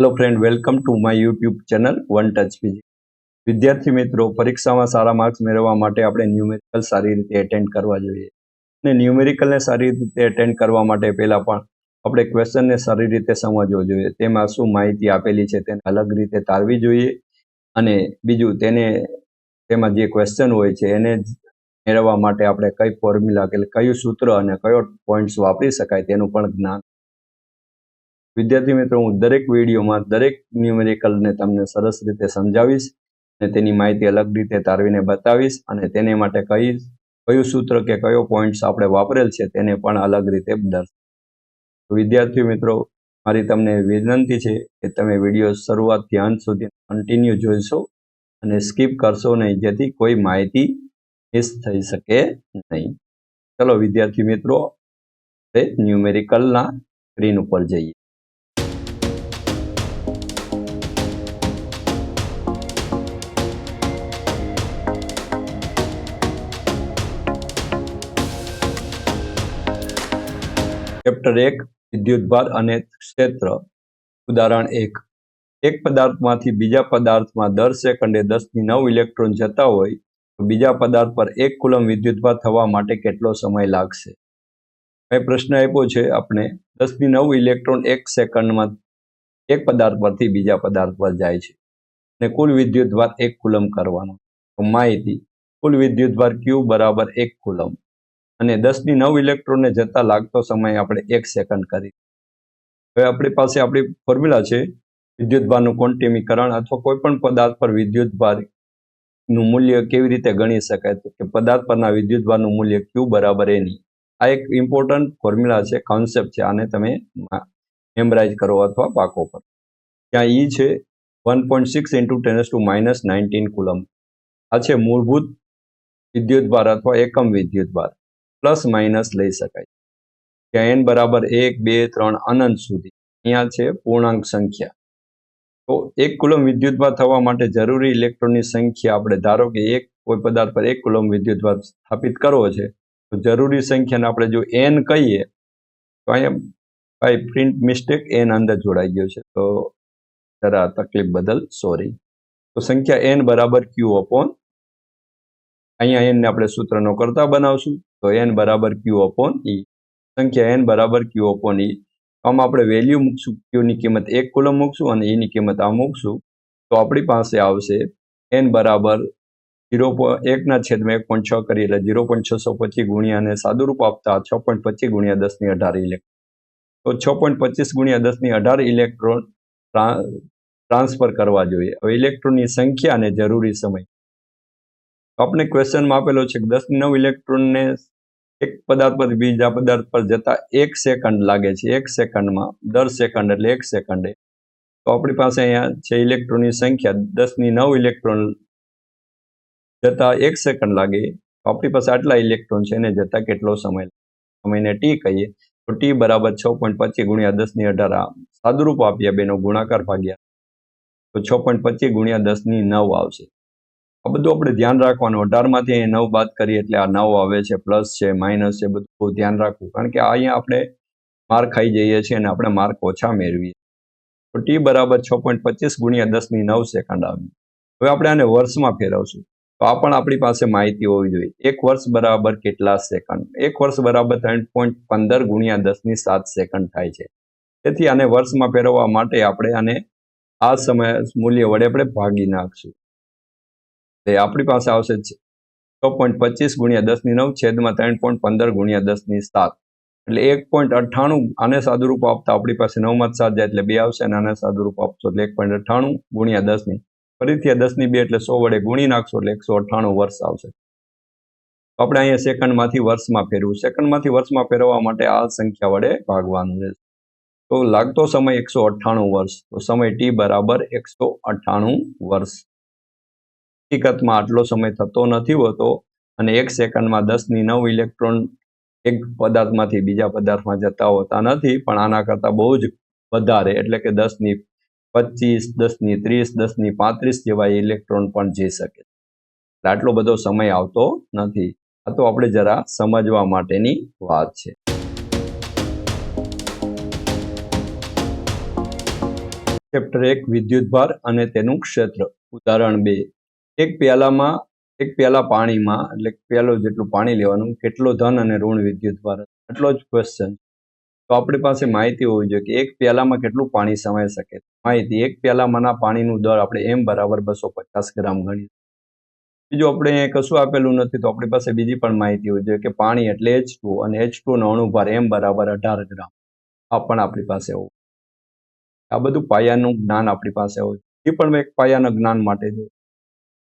Hello friend welcome to my YouTube channel one touch PG વિદ્યાર્થી મિત્રો, પરીક્ષામાં સારા marks મેળવવા માટે આપણે ન્યુમેરિકલ સારી રીતે એટેન્ડ કરવા જોઈએ. અને ન્યુમેરિકલને સારી રીતે એટેન્ડ કરવા માટે પહેલાં પણ આપણે ક્વેશ્ચનને સારી રીતે સમજવો જોઈએ. તેમાં શું માહિતી આપેલી છે તેને અલગ રીતે તારવી જોઈએ. અને બીજું તેને, તેમાં જે ક્વેશ્ચન હોય છે એને મેળવવા માટે આપણે કઈ ફોર્મ્યુલા કે કયું સૂત્ર અને કયો પોઈન્ટ્સ વાપરી શકાય તેનું પણ જ્ઞાન વિદ્યાર્થી મિત્રો, હું દરેક વિડીયોમાં દરેક ન્યુમેરિકલને તમને સરસ રીતે સમજાવીશ અને તેની માહિતી અલગ રીતે તારવીને બતાવીશ અને તેને માટે કઈ, કયું સૂત્ર કે કયો પોઈન્ટ્સ આપણે વાપરેલ છે તેને પણ અલગ રીતે દર્શ. વિદ્યાર્થી મિત્રો, મારી તમને વિનંતી છે કે તમે વીડિયો શરૂઆતથી અંત સુધી કન્ટિન્યુ જોઈશો અને સ્કીપ કરશો નહીં, જેથી કોઈ માહિતી મિસ થઈ શકે નહીં. ચલો વિદ્યાર્થી મિત્રો ન્યુમેરિકલના સ્ક્રીન ઉપર જઈએ. ચેપ્ટર એક વિદ્યુતભાર અને ક્ષેત્ર. ઉદાહરણ એક. એક પદાર્થમાંથી બીજા પદાર્થમાં દર સેકન્ડે દસની નવ ઇલેક્ટ્રોન જતા હોય, તો બીજા પદાર્થ પર એક કુલમ વિદ્યુતભાર થવા માટે કેટલો સમય લાગશે? મેં પ્રશ્ન આપ્યો છે આપણે દસની નવ ઇલેક્ટ્રોન એક સેકન્ડમાં એક પદાર્થ પરથી બીજા પદાર્થ પર જાય છે. અને કુલ વિદ્યુતભાર એક કુલમ કરવાનો. માહિતી, કુલ વિદ્યુતભાર ક્યુ બરાબર એક કુલમ? અને દસની નવ ઇલેક્ટ્રોનને જતા લાગતો સમય આપણે એક સેકન્ડ કરી. હવે આપણી પાસે આપણી ફોર્મ્યુલા છે, વિદ્યુતભારનું ક્વોન્ટિમીકરણ અથવા કોઈ પણ પદાર્થ પર વિદ્યુતભારનું મૂલ્ય કેવી રીતે ગણી શકાય તો કે પદાર્થ પરના વિદ્યુતભારનું મૂલ્ય ક્યુ બરાબર એની આ એક ઇમ્પોર્ટન્ટ ફોર્મ્યુલા છે કોન્સેપ્ટ છે, આને તમે મેમરાઇઝ કરો અથવા પાકો પર ત્યાં ઈ છે one point six into tens to minus nineteen coulomb આ છે મૂળભૂત વિદ્યુતભાર અથવા એકમ વિદ્યુતભાર. પ્લસ માઇનસ લઈ શકાય જ્યાં એન બરાબર એક, બે, ત્રણ અનંત સુધી. અહીંયા છે પૂર્ણાંક સંખ્યા. તો એક કુલમ વિદ્યુતભાર થવા માટે જરૂરી ઇલેક્ટ્રોનની સંખ્યા આપણે ધારો કે એક કોઈ પદાર્થ પર એક કુલમ વિદ્યુતભાર સ્થાપિત કરવો છે, તો જરૂરી સંખ્યાને આપણે જો એન કહીએ, તો અહીંયા ભાઈ પ્રિન્ટ મિસ્ટેક એન અંદર જોડાઈ ગયો છે. તો જરા તકલીફ બદલ સોરી તો સંખ્યા એન બરાબર ક્યુ અપોન અહીંયા એનને આપણે સૂત્રનો કરતા બનાવશું. તો એન બરાબર ક્યુ અપોન ઈ સંખ્યા એન બરાબર ક્યુ અપોન ઈ આમાં આપણે વેલ્યુ મૂકશું. ક્યુની કિંમત એક કુલમ મૂકશું અને ઈની કિંમત આ મૂકશું. તો આપણી પાસે આવશે એન બરાબર ઝીરો એકના છેદમાં એક પોઈન્ટ છ કરી એટલે ઝીરો પોઈન્ટ છસો પચીસ ગુણ્યા અને સાદુરૂપ આપતા છ પોઈન્ટ પચીસ ગુણ્યા દસની અઢાર ઇલેક્ટ્રોન તો છ પોઈન્ટ પચીસ ગુણ્યા દસની અઢાર ઇલેક્ટ્રોન ટ્રાન્સફર કરવા જોઈએ. હવે ઇલેક્ટ્રોનની સંખ્યા અને જરૂરી સમય. આપણે ક્વેશ્ચનમાં આપેલો છે કે દસ નવ ઇલેક્ટ્રોનને એક પદાર્થ પર બીજા પદાર્થ પર જતા એક સેકન્ડ લાગે છે. એક સેકન્ડમાં દર સેકન્ડ એટલે એક સેકન્ડે તો આપણી પાસે અહીંયા છે ઇલેક્ટ્રોનની સંખ્યા. દસની નવ ઇલેક્ટ્રોન જતા એક સેકન્ડ લાગે. આપણી પાસે આટલા ઇલેક્ટ્રોન છે, એને જતા કેટલો સમય સમયને ટી કહીએ. તો ટી બરાબર છ પોઈન્ટ પચીસ ગુણ્યા દસની અઢાર. સાદુરૂપ આપ્યા બેનો ગુણાકાર ભાગ્યા. તો છ પોઈન્ટ પચીસ ગુણ્યા દસની નવ આવશે. આ બધું આપણે ધ્યાન રાખવાનું. અઢારમાંથી નવ બાદ કરીએ એટલે આ નવ આવે છે, પ્લસ છે, માઇનસ છે, બધું ધ્યાન રાખવું. કારણ કે અહીંયા આપણે માર્ક ખાઈ જઈએ છીએ અને આપણે માર્ક ઓછા મેળવીએ. તો ટી બરાબર છ પોઈન્ટ પચીસ ગુણ્યા દસની નવ સેકન્ડ આવી. હવે આપણે આને વર્ષમાં ફેરવશું. તો આ પણ આપણી પાસે માહિતી હોવી જોઈએ. એક વર્ષ બરાબર કેટલા સેકન્ડ? એક વર્ષ બરાબર ત્રણ પોઈન્ટ પંદર ગુણ્યા દસની સાત સેકન્ડ થાય છે. તેથી આને વર્ષમાં ફેરવવા માટે આપણે આને આ સમય મૂલ્ય વડે આપણે ભાગી નાખશું. તે આપણી પાસે આવશે છ પોઈન્ટ પચીસ ગુણ્યા દસની નવ છેદમાં ત્રણ પોઈન્ટ પંદર ગુણ્યા દસની સાત. એટલે એક પોઈન્ટ અઠ્ઠાણું આને સાદુરૂપ આપતા આપણી પાસે નવમાં સાત જાય એટલે બે આવશે અને આને સાદુરૂપ આપશો એટલે એક પોઈન્ટ અઠ્ઠાણું ગુણ્યા દસની ફરીથી આ દસની બે એટલે સો વડે ગુણી નાખશો એટલે એકસો અઠ્ઠાણું વર્ષ આવશે. આપણે અહીંયા સેકન્ડમાંથી વર્ષમાં ફેરવું. સેકન્ડમાંથી વર્ષમાં ફેરવવા માટે આ સંખ્યા વડે ભાગવાનું રહેશે. તો લાગતો સમય એકસો અઠ્ઠાણું વર્ષ. તો સમય ટી બરાબર એકસો અઠ્ઠાણું વર્ષ. હકીકતમાં આટલો સમય થતો નથી હોતો અને એક સેકન્ડમાં દસની નવ ઇલેક્ટ્રોન એક પદાર્થમાંથી બીજા પદાર્થમાં જતા હોતા નથી, પણ આના કરતાં બહુ જ વધારે, એટલે કે દસની પચીસ, દસની ત્રીસ, દસની પાંત્રીસ જેવા ઇલેક્ટ્રોન પણ જઈ શકે આટલો બધો સમય આવતો નથી. આ તો આપણે જરા સમજવા માટેની વાત છે. ચેપ્ટર એક, વિદ્યુતભાર અને તેનું ક્ષેત્ર. ઉદાહરણ બે. એક પ્યાલામાં, એક પ્યાલા પાણીમાં, એટલે પ્યાલો જેટલું પાણી લેવાનું, કેટલો ધન અને ઋણ વિદ્યુતભાર હશે? આટલો જ ક્વેશ્ચન તો આપણી પાસે માહિતી હોવી જોઈએ કે એક પ્યાલામાં કેટલું પાણી સમાઈ શકે. માહિતી, એક પ્યાલામાંના પાણીનું દર આપણે એમ બરાબર બસો પચાસ ગ્રામ ગણીએ. બીજું આપણે અહીંયા કશું આપેલું નથી, તો આપણી પાસે બીજી પણ માહિતી હોવી જોઈએ કે પાણી એટલે એચ ટુ અને એચ ટુ નો અણુભાર એમ બરાબર અઢાર ગ્રામ. આ પણ આપણી પાસે હોવું. આ બધું પાયાનું જ્ઞાન આપણી પાસે હોય એ પણ એક પાયાના જ્ઞાન માટે છે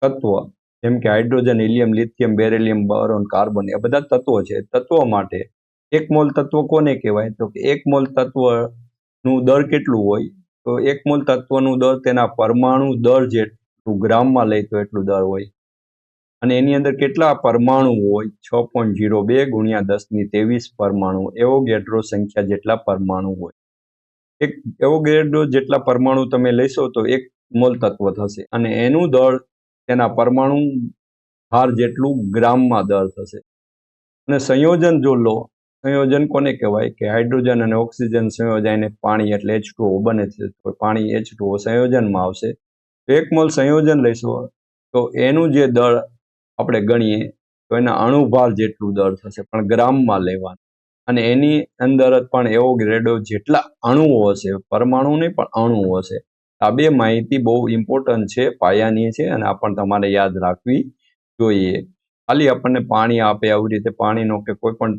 તત્વ, જેમ કે hydrogen, helium, lithium, beryllium, boron, carbon, એ બધા તત્વો છે. તત્વો માટે એક મોલ તત્વ કોને કહેવાય? તો કે એક મોલ તત્વનું દર કેટલું હોય? તો એક મોલ તત્વનું દર તેના પરમાણુ દર જેટલું ગ્રામમાં લઈ તો એટલું દર હોય. અને એની અંદર કેટલા પરમાણુ હોય? છ પોઈન્ટ જીરો બે ગુણ્યા દસની ત્રેવીસ પરમાણુ. એવો ગેડ્રો સંખ્યા જેટલા પરમાણુ હોય. એક એવો ગેડ્રો જેટલા પરમાણુ તમે લેશો તો એક મોલ તત્વ થશે. અને એનું દળ તેના પરમાણુ ભાર જેટલું ગ્રામમાં દર થશે. અને સંયોજન જો લો, સંયોજન કોને કહેવાય? કે હાઇડ્રોજન અને ઓક્સિજન સંયોજાઈને પાણી એટલે એચ બને છે. તો પાણી એચ સંયોજનમાં આવશે. એક મોલ સંયોજન લઈશું. તો એનું જે દળ આપણે ગણીએ, તો એના અણુભાર જેટલું દર થશે, પણ ગ્રામમાં લેવાનું. અને એની અંદર પણ એવો ગ્રેડો જેટલા અણુઓ હશે, પરમાણુ નહીં, પણ અણુઓ હશે. આ બે માહિતી બહુ ઇમ્પોર્ટન્ટ છે, પાયાની છે અને આ પણ તમારે યાદ રાખવી જોઈએ. ખાલી આપણને પાણી આપે આવી રીતે પાણીનો કે કોઈ પણ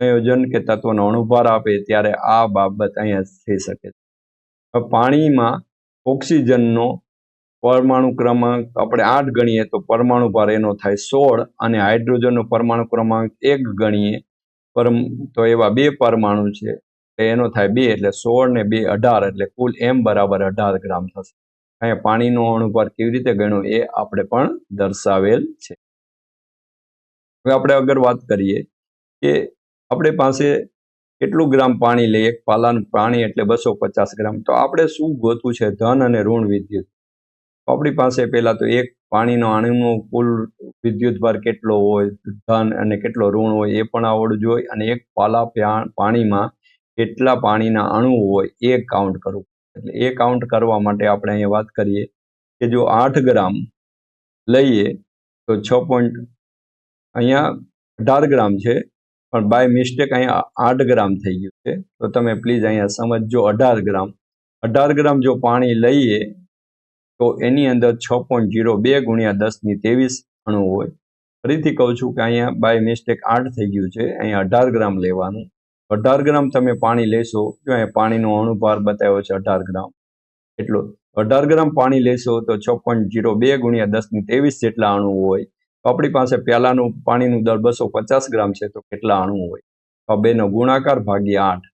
સંયોજન કે તત્વનો અણુભાર આપે ત્યારે આ બાબત અહીંયા થઈ શકે છે. પાણીમાં ઓક્સિજનનો પરમાણુ ક્રમાંક આપણે આઠ ગણીએ તો પરમાણુ ભાર એનો થાય સોળ અને હાઇડ્રોજનનો પરમાણુ ક્રમાંક એક ગણીએ. પરમ તો એવા બે પરમાણુ છે. એનો થાય બે એટલે સોળ ને બે અઢાર એટલે કુલ એમ બરાબર અઢાર ગ્રામ થશે. અહીંયા પાણીનો અણુભાર કેવી રીતે ગણ્યો એ આપણે પણ દર્શાવેલ છે. હવે આપણે આગળ વાત કરીએ કે આપણે પાસે કેટલું ગ્રામ પાણી લઈએ? એક પાલાનું પાણી એટલે બસો પચાસ ગ્રામ. તો આપણે શું ગોતવું છે? ધન અને ઋણ વિદ્યુત. આપણી પાસે પહેલાં તો એક પાણીનો અણુનો કુલ વિદ્યુત ભાર કેટલો હોય? ધન અને કેટલો ઋણ હોય એ પણ આવડવું જોઈએ અને એક પાલા પાણીમાં કેટલા પાણીના અણુ હોય એ કાઉન્ટ કરવું. એટલે એ કાઉન્ટ કરવા માટે આપણે અહીંયા વાત કરીએ કે જો આઠ ગ્રામ લઈએ તો છ પોઈન્ટ અહીંયા અઢાર ગ્રામ છે, પણ બાય મિસ્ટેક અહીંયા આઠ ગ્રામ થઈ ગયું છે. તો તમે પ્લીઝ અહીંયા સમજજો અઢાર ગ્રામ. અઢાર ગ્રામ જો પાણી લઈએ તો એની અંદર છ પોઈન્ટ જીરો બે ગુણ્યા દસની ત્રેવીસ અણુ હોય. ફરીથી કહું છું કે અહીંયા બાય મિસ્ટેક આઠ થઈ ગયું છે, અહીંયા અઢાર ગ્રામ લેવાનું. અઢાર ગ્રામ તમે પાણી લેશો, જો અહીંયા પાણીનો અણુભાર બતાવ્યો છે અઢાર ગ્રામ. એટલો, અઢાર ગ્રામ પાણી લેશો તો છ પોઈન્ટ જીરો બે ગુણ્યા દસની ત્રેવીસ જેટલા અણુ હોય. આપણી પાસે પહેલાનું પાણીનું દર બસો પચાસ ગ્રામ છે, તો કેટલા અણુ હોય? તો બેનો ગુણાકાર ભાગ્યા આઠ.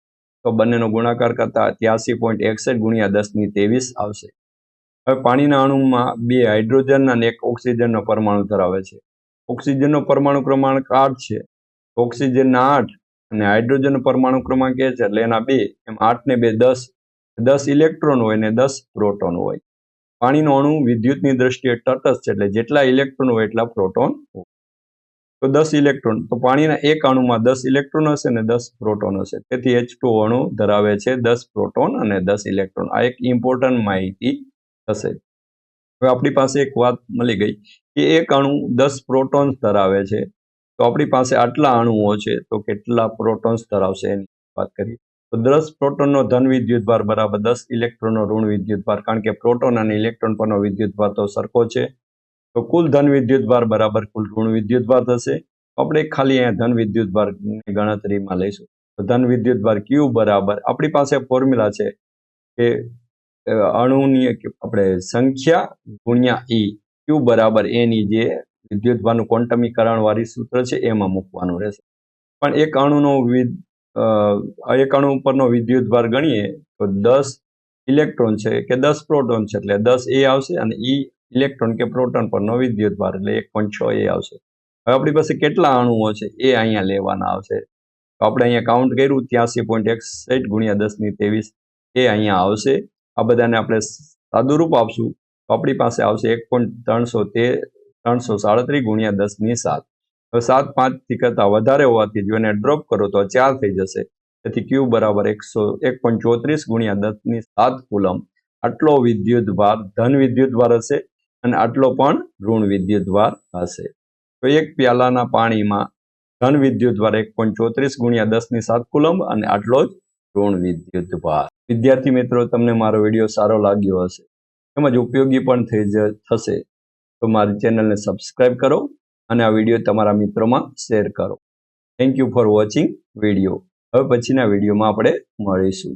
તો બંનેનો ગુણાકાર કરતા ત્યાસી પોઈન્ટ એકસઠ ગુણ્યા દસની ત્રેવીસ આવશે. હવે પાણીના અણુમાં બે હાઇડ્રોજન અને એક ઓક્સિજનનો પરમાણુ ધરાવે છે. ઓક્સિજનનો પરમાણુ ક્રમાંક આઠ છે. ઓક્સિજનના આઠ અને હાઇડ્રોજન પરમાણુ ક્રમાંક એ છે એટલે એના બે, એમ આઠ ને બે, દસ દસ ઇલેક્ટ્રોન હોય ને દસ પ્રોટોન હોય. પાણીનો અણુ વિદ્યુતની દ્રષ્ટિએ તટસ્થ છે એટલે જેટલા ઇલેક્ટ્રોન હોય એટલા પ્રોટોન હોય. તો દસ ઇલેક્ટ્રોન તો પાણીના એક અણુમાં દસ ઇલેક્ટ્રોન હશે ને દસ પ્રોટોન હશે. તેથી એચ ટુ અણુ ધરાવે છે દસ પ્રોટોન અને દસ ઇલેક્ટ્રોન આ એક ઇમ્પોર્ટન્ટ માહિતી હશે. હવે આપણી પાસે એક વાત મળી ગઈ કે એક અણુ દસ પ્રોટોન્સ ધરાવે છે. તો આપણી પાસે આટલા અણુઓ છે, તો કેટલા પ્રોટોન્સ ધરાવશે એની વાત કરીએ? તો દસ પ્રોટોનનો ધન વિદ્યુતભાર બરાબર દસ ઇલેક્ટ્રોનનો ઋણ વિદ્યુતભાર કારણ કે પ્રોટોન અને ઇલેક્ટ્રોન પરનો વિદ્યુતભાર તો સરખો છે. તો કુલ ધન વિદ્યુતભાર બરાબર કુલ ઋણ વિદ્યુતભાર થશે. આપણે ખાલી અહીંયા ધન વિદ્યુતભારની ગણતરીમાં લઈશું. તો ધન વિદ્યુતભાર ક્યુ બરાબર, આપણી પાસે ફોર્મ્યુલા છે કે અણુની આપણે સંખ્યા ગુણ્યા ઈ ક્યુ બરાબર એની જે વિદ્યુતભારનું ક્વોન્ટમીકરણવાળી સૂત્ર છે, એમાં મૂકવાનું રહેશે. પણ એક અણુનો એક અણુ ઉપરનો વિદ્યુતભાર ગણીએ, તો દસ ઇલેક્ટ્રોન છે, કે દસ પ્રોટોન છે, એટલે દસ એ આવશે અને ઈ ઇલેક્ટ્રોન કે પ્રોટોન પરનો વિદ્યુતભાર એટલે એક પોઈન્ટ છ એ આવશે. હવે આપણી પાસે કેટલા અણુઓ છે, એ અહીંયા લેવાના આવશે. તો આપણે અહીંયા કાઉન્ટ કર્યું, ત્યાંસી પોઈન્ટ એકસઠ ગુણ્યા દસની ત્રેવીસ એ અહીંયા આવશે. આ બધાને આપણે સાદુરૂપ આપશું. તો આપણી પાસે આવશે એક પોઈન્ટ ત્રણસો તે ત્રણસો સાડત્રીસ ગુણ્યા દસની સાત. હવે સાત પાંચથી કરતાં વધારે હોવાથી જો એને ડ્રોપ કરો તો ચાર થઈ જશે. તેથી ક્યુ બરાબર એકસો, એક પોઈન્ટ ચોત્રીસ ગુણ્યા દસની સાત કુલમ આટલો વિદ્યુત ભાર ધન વિદ્યુત ભાર હશે અને આટલો પણ ઋણ વિદ્યુત ભાર હશે. તો એક પ્યાલાના પાણીમાં ધન વિદ્યુત ભાર એક પોઈન્ટ ચોત્રીસ ગુણ્યા દસની સાત કુલમ અને આટલો જ ઋણ વિદ્યુત ભાર વિદ્યાર્થી મિત્રો, તમને મારો વીડિયો સારો લાગ્યો હશે. તેમજ ઉપયોગી પણ થઈ જ- થશે. તો મારી ચેનલને સબસ્ક્રાઈબ કરો અને આ વીડિયો તમારા મિત્રોમાં શેર કરો. Thank you for watching video હવે પછીના વિડીયોમાં આપણે મળીશું.